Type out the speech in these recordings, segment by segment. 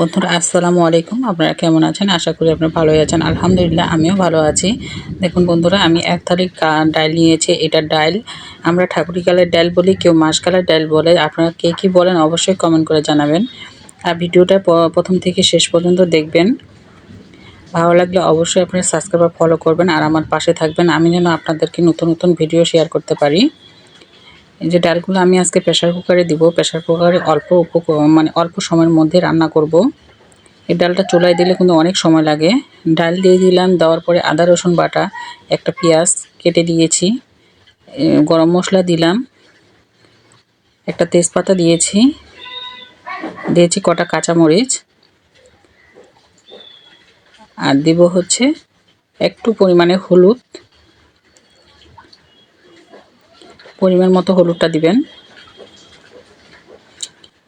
বন্ধুরা, আসসালামু আলাইকুম। আপনারা কেমন আছেন? আশা করি আপনারা ভালোই আছেন। আলহামদুলিল্লাহ, আমিও ভালো আছি। দেখুন বন্ধুরা, আমি এক থালি ডাল নিয়েছি, এটা ডাল। আমরা ঠাকুরি কালের বলি, কেউ মাসকালের ডাল বলে। আপনারা কে কী বলেন অবশ্যই কমেন্ট করে জানাবেন। আর ভিডিওটা প্রথম থেকে শেষ পর্যন্ত দেখবেন। ভালো লাগলে অবশ্যই আপনারা সাবস্ক্রাইব ফলো করবেন, আর আমার পাশে থাকবেন। আমি যেন আপনাদেরকে নতুন নতুন ভিডিও শেয়ার করতে পারি। এই যে ডালগুলো আমি আজকে প্রেশার কুকারে দিব। প্রেশার কুকারে অল্প মানে অল্প সময়ের মধ্যে রান্না করব। এই ডালটা চুলায় দিলে কিন্তু অনেক সময় লাগে। ডাল দিয়ে দিলাম, দেওয়ার পরে আদা, রসুন বাটা, একটা পেঁয়াজ কেটে দিয়েছি। গরম মশলা দিলাম। একটা তেজপাতা দিয়েছি। দিয়েছি কটা কাঁচামরিচ। আর দিব হচ্ছে একটু পরিমাণে হলুদ। পরিমাণ মতো হলুদটা দিবেন।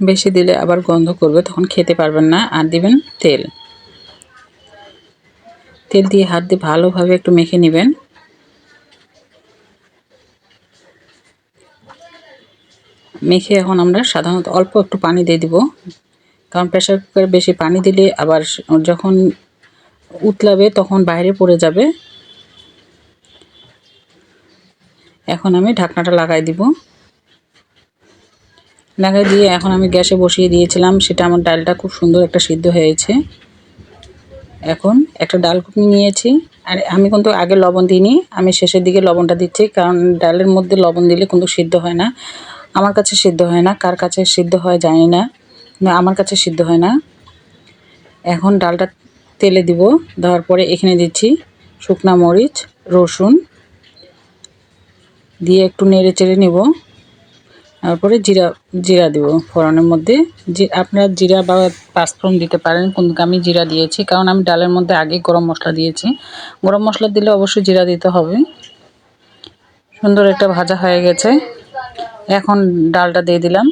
বেশি দিলে আবার গন্ধ করবে, তখন খেতে পারবেন না। আর দিবেন তেল। তেল দিয়ে হাত দিয়ে ভালোভাবে একটু মেখে নেবেন। মেখে এখন আমরা সাধারণত অল্প একটু পানি দিয়ে দিব। কারণ প্রেশার কুকারে বেশি পানি দিলে আবার যখন উতলাবে তখন বাইরে পড়ে যাবে। এখন আমি ঢাকনাটা লাগাই দিব। লাগাই দিয়ে এখন আমি গ্যাসে বসিয়ে দিয়েছিলাম, সেটা আমার ডালটা খুব সুন্দর একটা সিদ্ধ হয়েছে। এখন একটা ডাল কুটনি নিয়েছি, আর আমি কিন্তু আগে লবণ দিইনি, আমি শেষের দিকে লবণটা দিচ্ছি, কারণ ডালের মধ্যে লবণ দিলে কিন্তু সিদ্ধ হয় না। আমার কাছে সিদ্ধ হয় না, কার কাছে সিদ্ধ হয় জানি না না, আমার কাছে সিদ্ধ হয় না। এখন ডালটা তেলে দিব, দেওয়ার পরে এখানে দিচ্ছি শুকনা মরিচ, রসুন দিয়ে একটু নেড়ে চেড়ে নেব। তারপরে জিরা জিরা দেব ফোড়নের মধ্যে। যে আপনারা জিরা বা পাঁচফোড়ন দিতে পারেন কিন্তু আমি জিরা দিয়েছি, কারণ আমি ডালের মধ্যে আগে গরম মশলা দিয়েছি। গরম মশলা দিলে অবশ্যই জিরা দিতে হবে। সুন্দর একটা ভাজা হয়ে গেছে। এখন ডালটা দিয়ে দিলাম।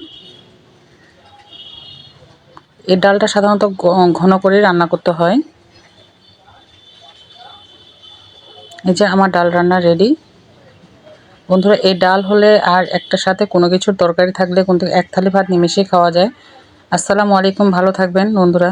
এই ডালটা সাধারণত ঘন করে রান্না করতে হয়। এই যে আমার ডাল রান্না রেডি। বন্ধুরা, এই ডাল হলে আর একটার সাথে কোনো কিছুর তরকারি থাকলে কিন্তু এক থালি ভাত নিমেষেই খাওয়া যায়। আসসালামু আলাইকুম, ভালো থাকবেন বন্ধুরা।